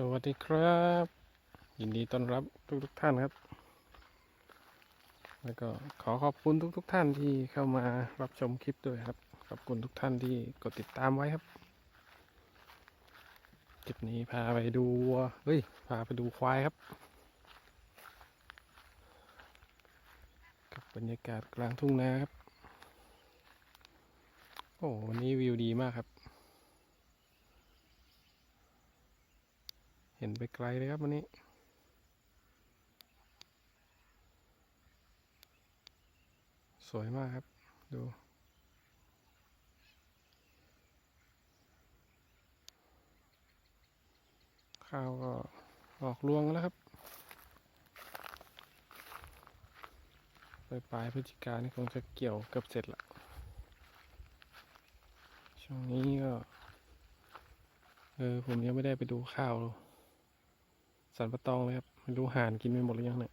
สวัสดีครับ ยินดีต้อนรับทุกทุกท่านครับ แล้วก็ขอขอบคุณทุกทุกท่านที่เข้ามารับชมคลิปด้วยครับ ขอบคุณทุกท่านที่กดติดตามไว้ครับคลิปนี้พาไปดูวัวเฮ้ย พาไปดูควายครับ กับบรรยากาศกลางทุ่งนาครับ โอ้วันนี้วิวดีมากครับ เห็นไปไกลเลยครับวันนี้ สวยมากครับ ดูข้าวก็ออกรวงแล้วครับปปลายพฤศจิกานี่คงจะเกี่ยวกือบเสร็จละ ช่วงนี้ก็ เออ ผมยังไม่ได้ไปดูข้าวเลย สันปะตองเลยครับไม่รู้ห่านกินไปหมดหรือยังเนี่ย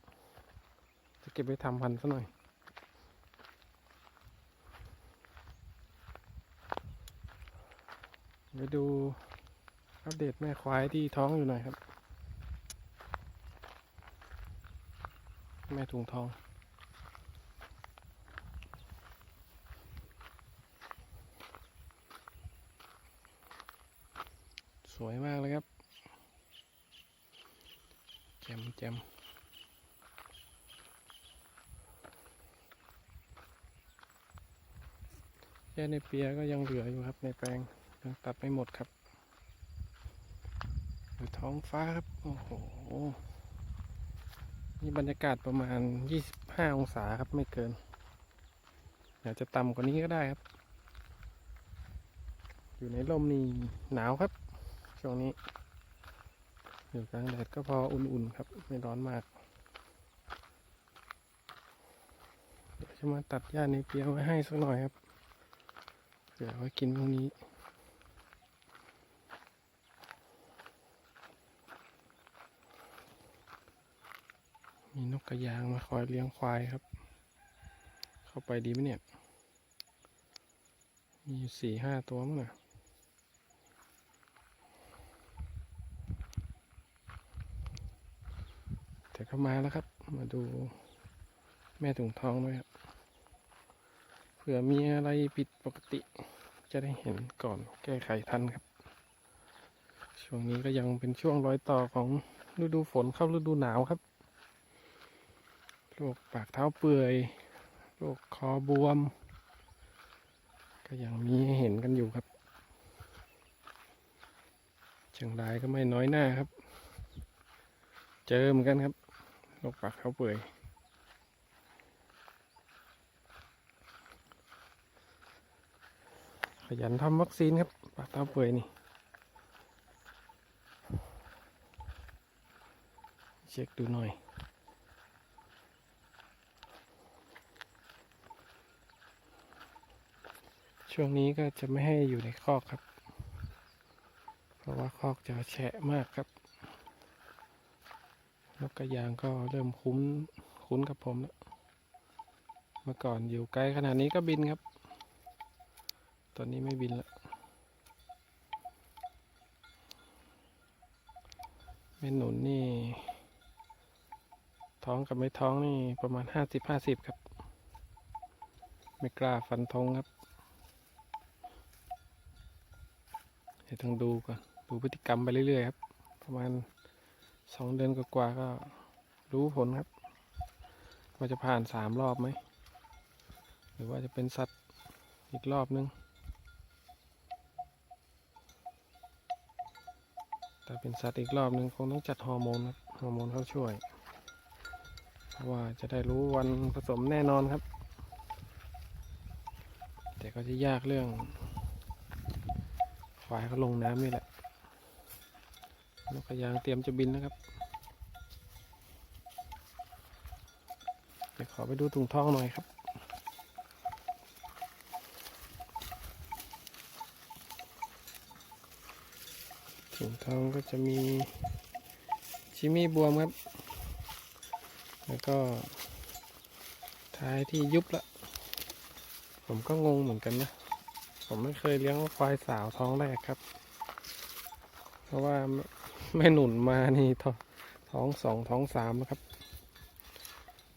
จะเก็บไว้ทำพันธุ์ซะหน่อย ไปดูอัปเดตแม่ควายที่ท้องอยู่หน่อยครับ แม่ถุงทองสวยมากเลยครับ มแจมแค่ในเปียก็ยังเหลืออยู่ครับ ในแปลงยังตัดไม่หมดครับดูท้องฟ้าครับ โอ้โห นี่บรรยากาศประมาณ 25 องศาครับไม่เกินอยากจะต่ำกว่านี้ก็ได้ครับ อยู่ในร่มนี่หนาวครับ ช่วงนี้ อยู่กลางแดดก็พออุ่นๆครับ ไม่ร้อนมาก เดี๋ยวจะมาตัดหญ้าในเปียไว้ให้สักหน่อยครับเผื่อไว้กินพรุ่งนี้มีนกกระยางมาคอยเลี้ยงควายครับ เข้าไปดีไหมเนี่ย มีสี่ห้าตัวมั้งนะ แต่ก็มาแล้วครับ มาดูแม่ถุงทองด้วยครับ เผื่อมีอะไรผิดปกติ จะได้เห็นก่อนแก้ไขทันครับ ช่วงนี้ก็ยังเป็นช่วงรอยต่อของฤดูฝนเข้าฤดูหนาวครับ โรคปากเท้าเปื่อย โรคคอบวม ก็ยังมีให้เห็นกันอยู่ครับเชียงรายก็ไม่น้อยหน้าครับ เจอเหมือนกันครับ โรคปากเท้าเปื่อยขยันทำวัคซีนครับปากเท้าเปื่อยนี่ เช็คดูหน่อยช่วงนี้ก็จะไม่ให้อยู่ในคอกครับ เพราะว่าคอกจะแฉะมากครับ นกกระยางก็เริ่มคุ้นคุ้นกับผมแล้ว เมื่อก่อนอยู่ไกลขนาดนี้ก็บินครับ ตอนนี้ไม่บินแล้วแม่หนุนนี่ ท้องกับไม่ท้องนี่ประมาณห้าสิบห้าสิบครับ ไม่กล้าฟันธงครับ เดี๋ยวต้องดูก่อน ดูพฤติกรรมไปเรื่อยๆครับ ประมาณ สองเดือนกว่าก็รู้ผลครับ ว่าจะผ่านสามรอบไหม หรือว่าจะเป็นสัตว์อีกรอบนึง แต่เป็นสัตว์อีกรอบนึง คงต้องจัดฮอร์โมนครับฮอร์โมนเขาช่วย เพราะว่าจะได้รู้วันผสมแน่นอนครับ แต่ก็จะยากเรื่องควายเขาลงน้ำนี่แหละ นกกระยางเตรียมจะบินนะครับ เดี๋ยวขอไปดูถุงทองหน่อยครับ ถุงทองก็จะมีชิมี่บวมครับ แล้วก็ท้ายที่ยุบละ ผมก็งงเหมือนกันนะ ผมไม่เคยเลี้ยงควายสาวท้องแรกครับ เพราะว่า แม่หนุนมานี่ท้องท้องสองท้องสามแล้วครับ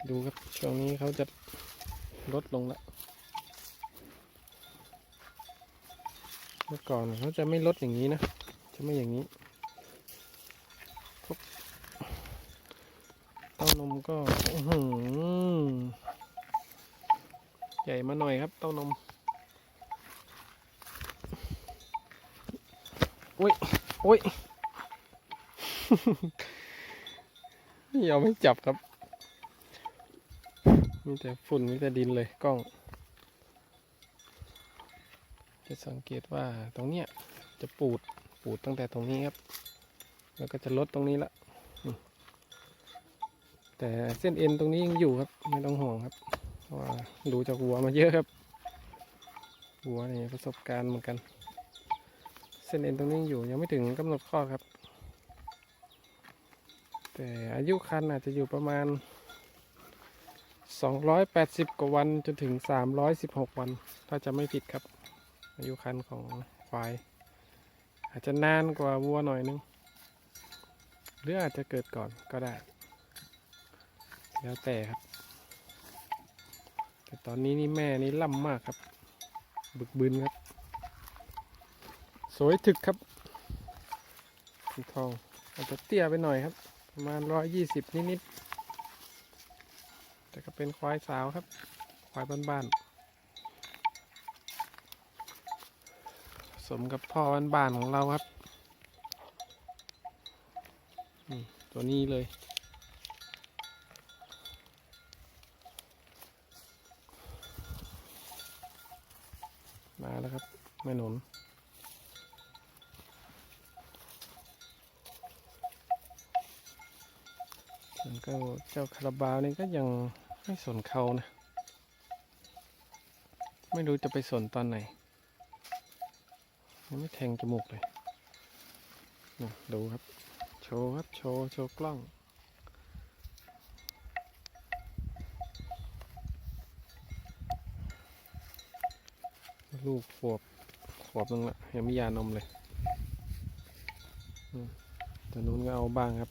ดูครับช่วงนี้เขาจะลดลงแล้วเมื่อก่อนเขาจะไม่ลดอย่างนี้นะ จะไม่อย่างนี้เต้านมก็ใหญ่มาหน่อยครับเต้านมอุ้ยอุ้ย ไม่ยอมไม่จับครับ มีแต่ฝุ่นมีแต่ดินเลยกล้อง จะสังเกตว่าตรงเนี้ยจะปูดปูดตั้งแต่ตรงนี้ครับ แล้วก็จะลดตรงนี้ละแต่เส้นเอ็นตรงนี้ยังอยู่ครับ ไม่ต้องห่วงครับเพราะว่าดูจากหัวมาเยอะครับหัวนี่ประสบการณ์เหมือนกัน เส้นเอ็นตรงนี้อยู่ยังไม่ถึงกำหนดคลอครับ แต่อายุคันอาจจะอยู่ประมาณ 280 กว่าวันจนถึง 316 วัน ถ้าจะไม่ผิดครับ อายุคันของควาย อาจจะนานกว่าวัวหน่อยนึง หรืออาจจะเกิดก่อนก็ได้ แล้วแต่ครับ แต่ตอนนี้นี่แม่นี่ล่ำมากครับ บึกบึนครับ สวยถึกครับสีทองอาจจะเตี้ยไปหน่อยครับ ประมาณร้อยยี่สิบนิดๆแต่ก็เป็นควายสาวครับ ควายบ้านๆสมกับพ่อบ้านๆของเราครับ ตัวนี้เลย มาแล้วครับ แม่หนุน ส่วนเจ้าคาราบาวนี่ก็ยังไม่สนเขานะ ไม่รู้จะไปสนตอนไหน ยังไม่แทงจมูกเลยนี่ดูครับ โชว์ครับ โชว์ โชว์กล้องลูกขวบขวบนึงละยังไม่ยานมเลยแต่นู้นก็เอาบ้างครับ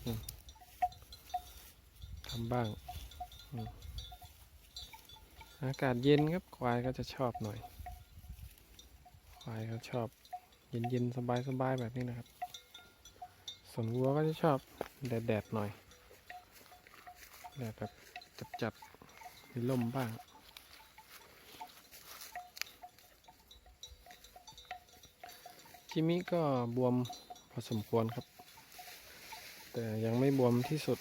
ทำบ้างอากาศเย็นครับควายก็จะชอบหน่อย ควายเขาชอบเย็นๆสบายๆแบบนี้นะครับ ส่วนวัวก็จะชอบแดดๆหน่อยแดดแบบจัดๆมีลมบ้างจิมิก็บวมพอสมควรครับ แต่ยังไม่บวมที่สุด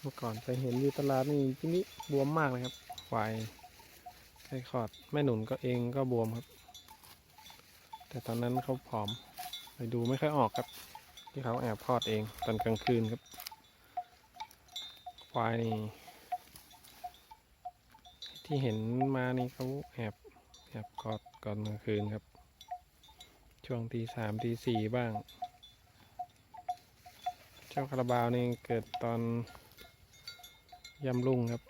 เมื่อก่อนไปเห็นอยู่ตลาดนี่จิมิบวมมากเลยครับควายใกล้คลอดแม่หนุนก็เองก็บวมครับ แต่ตอนนั้นเขาผอม ไปดูไม่ค่อยออกครับ ที่เขาแอบคลอดเองตอนกลางคืนครับ ควายนี่ที่เห็นมานี่เขาแอบแอบกอดก่อนกลางคืนครับ ช่วงตีสามตีสี่บ้าง เจ้าคาราบาวนี่เกิดตอน ยำรุ่งครับ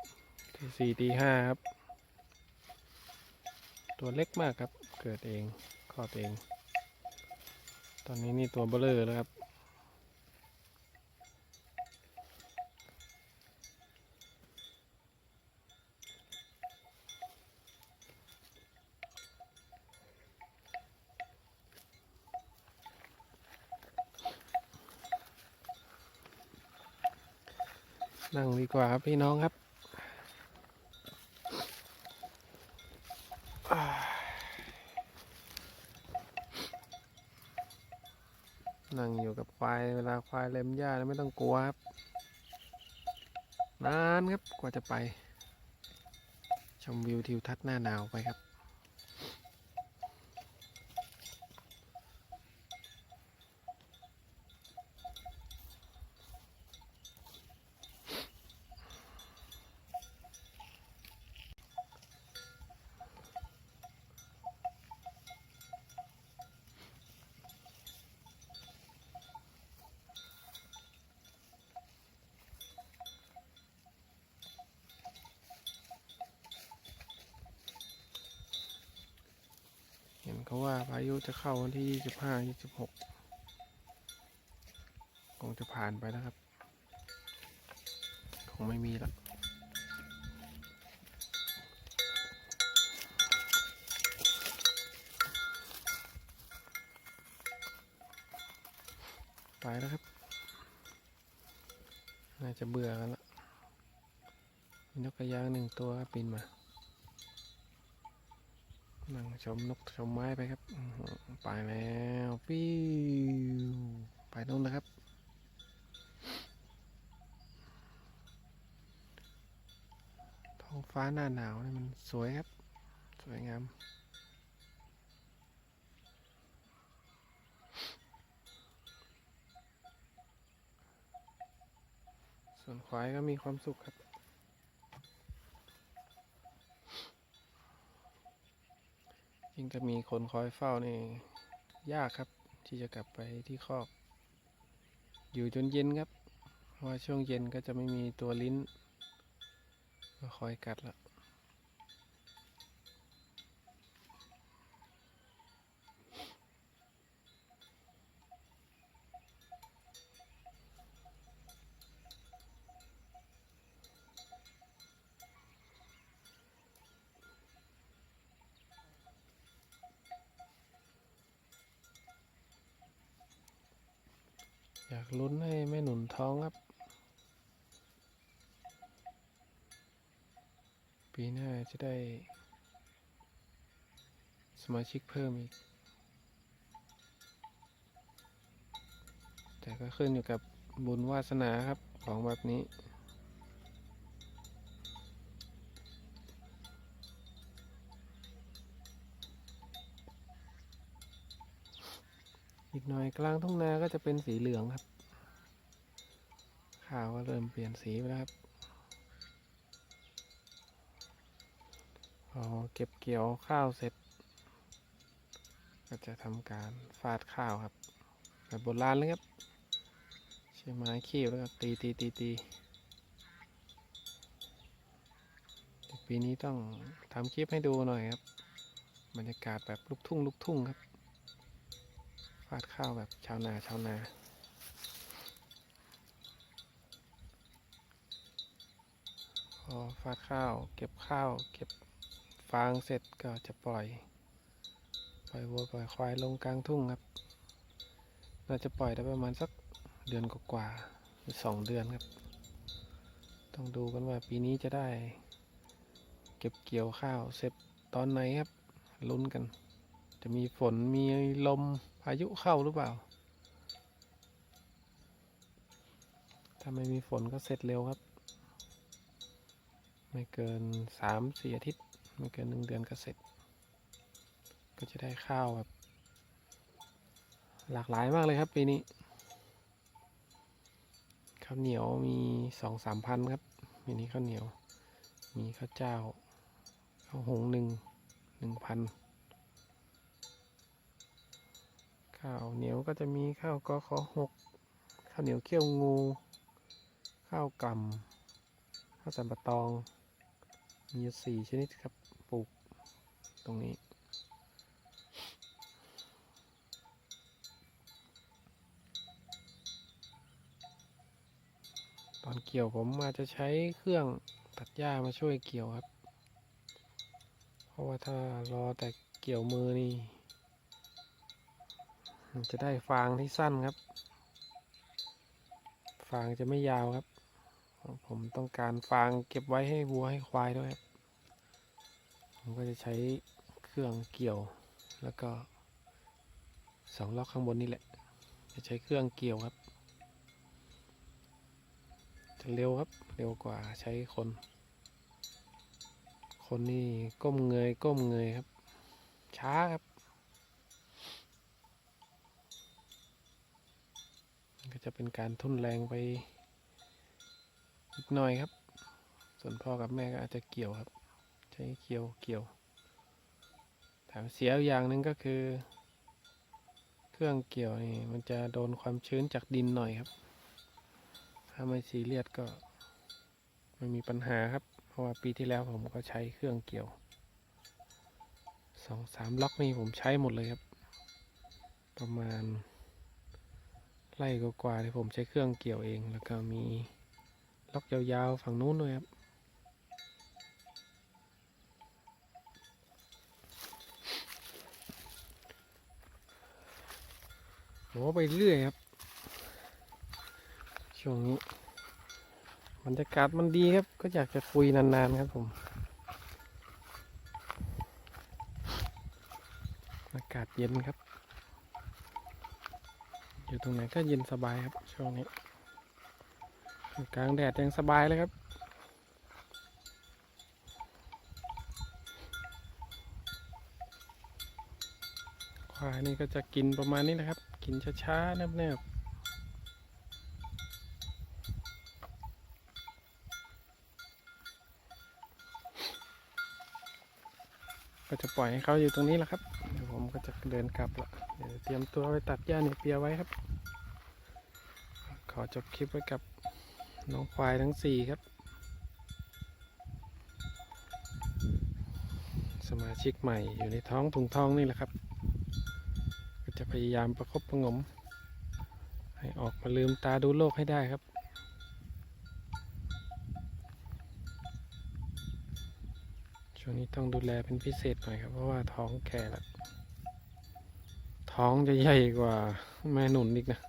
ตีสี่ตีห้าครับ ตัวเล็กมากครับ เกิดเองคลอดเอง ตอนนี้นี่ตัวเบลอแล้วครับ กว่าครับพี่น้องครับ นั่งอยู่กับควายเวลาควายเล็มหญ้าไม่ต้องกลัวครับ นานครับกว่าจะไป ชมวิวทิวทัศน์หน้าหนาวไปครับ เขาว่าพายุจะเข้าวันที่ยี่สิบห้ายี่สิบหกคงจะผ่านไปแล้วครับ คงไม่มีแล้วไปแล้วครับ น่าจะเบื่อกันละมีนกกระยางหนึ่งตัวบินมา นั่งชมนกชมไม้ไปครับ ไปแล้วปิ้วไปนู่นแล้วครับ ท้องฟ้าหน้าหนาวนี่มันสวยครับ สวยงามส่วนควายก็มีความสุขครับ ยิ่ง จะมีคนคอยเฝ้านี่ยากครับ ที่จะกลับไปที่คอก อยู่จนเย็นครับเพราะว่าช่วงเย็นก็จะไม่มีตัวลิ้นมาคอยกัดละ อยากลุ้นให้แม่หนุนท้องครับ ปีหน้าจะได้ สมาชิกเพิ่มอีก แต่ก็ขึ้นอยู่กับบุญวาสนาครับของแบบนี้ อีกหน่อยกลางทุ่งนาก็จะเป็นสีเหลืองครับข้าวก็เริ่มเปลี่ยนสีไปแล้วครับพอเก็บเกี่ยวข้าวเสร็จ ก็จะทำการฟาดข้าวครับแบบโบราณเลยครับใช้ไม้คีบแล้วก็ตีตีตีตีปีนี้ต้องทำคลิปให้ดูหน่อยครับ บรรยากาศแบบลูกทุ่งลูกทุ่งครับ ฟาดข้าวแบบชาวนาชาวนาพอฟาดข้าว เก็บข้าว เก็บฟางเสร็จก็จะปล่อย ปล่อยวัวปล่อยควายลงกลางทุ่งครับน่าจะปล่อยได้ประมาณสักเดือนกว่าๆหรือสองเดือนครับ ต้องดูกันว่าปีนี้จะได้ เก็บเกี่ยวข้าวเสร็จตอนไหนครับลุ้นกัน จะมีฝนมีลมายุเข้าหรือเปล่า ถ้าไม่มีฝนก็เสร็จเร็วครับ ไม่เกินสามสี่อาทิตย์ ไม่เกินหนึ่งเดือนก็เสร็จ ก็จะได้ข้าวแบบ หลากหลายมากเลยครับปีนี้ข้าวเหนียวมีสองสามพันครับปีนี้ข้าวเหนียว มีข้าวเจ้าข้าวหงหนึ่งหนึ่งพัน ข้าวเหนียวก็จะมีข้าวกอขอหกข้าวเหนียวเขี้ยวงู ข้าวกล่ำข้าวสันปะตอง มีสี่ชนิดครับปลูกตรงนี้ ตอนเกี่ยวผมอาจจะใช้เครื่องตัดหญ้ามาช่วยเกี่ยวครับ เพราะว่าถ้ารอแต่เกี่ยวมือนี่ จะได้ฟางที่สั้นครับ ฟางจะไม่ยาวครับ ผมต้องการฟางเก็บไว้ให้วัวให้ควายด้วยครับผมก็จะใช้เครื่องเกี่ยวแล้วก็สองล็อกข้างบนนี่แหละ จะใช้เครื่องเกี่ยวครับ จะเร็วครับเร็วกว่าใช้คน คนนี่ก้มเงยก้มเงยครับ ช้าครับ จะเป็นการทุ่นแรงไปอีกหน่อยครับ ส่วนพ่อกับแม่ก็อาจจะเกี่ยวครับ ใช้เกี่ยวเกี่ยวแต่เสียอย่างหนึ่งก็คือ เครื่องเกี่ยวนี่มันจะโดนความชื้นจากดินหน่อยครับ ถ้าไม่ซีเรียสก็ไม่มีปัญหาครับ เพราะว่าปีที่แล้วผมก็ใช้เครื่องเกี่ยวสองสามล็อกนี่ผมใช้หมดเลยครับ ประมาณ ไล่กว่าๆที่ผมใช้เครื่องเกี่ยวเอง แล้วก็มีล็อกยาวๆฝั่งนู้นด้วยครับโหไปเรื่อยครับ ช่วงนี้บรรยากาศมันดีครับ ก็อยากจะคุยนานๆครับผมอากาศเย็นครับ อยู่ตรงไหนก็เย็นสบายครับช่วงนี้อยู่กลางแดดยังสบายเลยครับ ควายนี่ก็จะกินประมาณนี้นะครับ กินช้าๆแนบๆก็จะปล่อยให้เขาอยู่ตรงนี้แหละครับ เดี๋ยวผมก็จะเดินกลับละ เดี๋ยวเตรียมตัวไปตัดหญ้าเนเปียไว้ครับ ขอจบคลิปไว้กับน้องควายทั้งสี่ครับ สมาชิกใหม่อยู่ในท้องถุงทองนี่แหละครับ ก็จะพยายามประคบประงม ให้ออกมาลืมตาดูโลกให้ได้ครับช่วงนี้ต้องดูแลเป็นพิเศษหน่อยครับ เพราะว่าท้องแก่แล้ว ท้องจะใหญ่กว่าแม่หนุนอีกนะ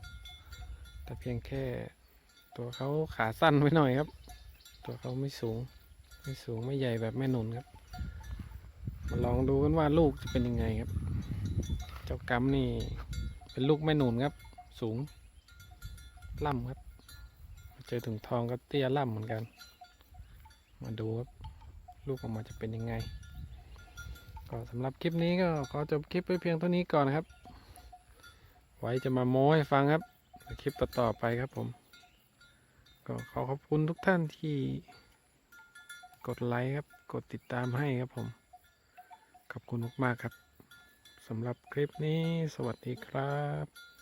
แต่เพียงแค่ ตัวเขาขาสั้นไว้หน่อยครับ ตัวเขาไม่สูง ไม่สูงไม่ใหญ่แบบแม่หนุนครับ มาลองดูกันว่าลูกจะเป็นยังไงครับ เจ้ากำนี่เป็นลูกแม่หนุนครับ สูง ล่ำครับเจอถึงทองก็เตี้ยล่ำเหมือนกัน มาดูครับ ลูกออกมาจะเป็นยังไง ก็สำหรับคลิปนี้ก็ขอจบคลิปไปเพียงเท่านี้ก่อนนะครับ ไว้จะมาโม้ให้ฟังครับในคลิปต่อๆไปครับผม ก็ขอขอบคุณทุกท่านที่กดไลค์ครับ กดติดตามให้ครับผม ขอบคุณมากๆครับสำหรับคลิปนี้ สวัสดีครับ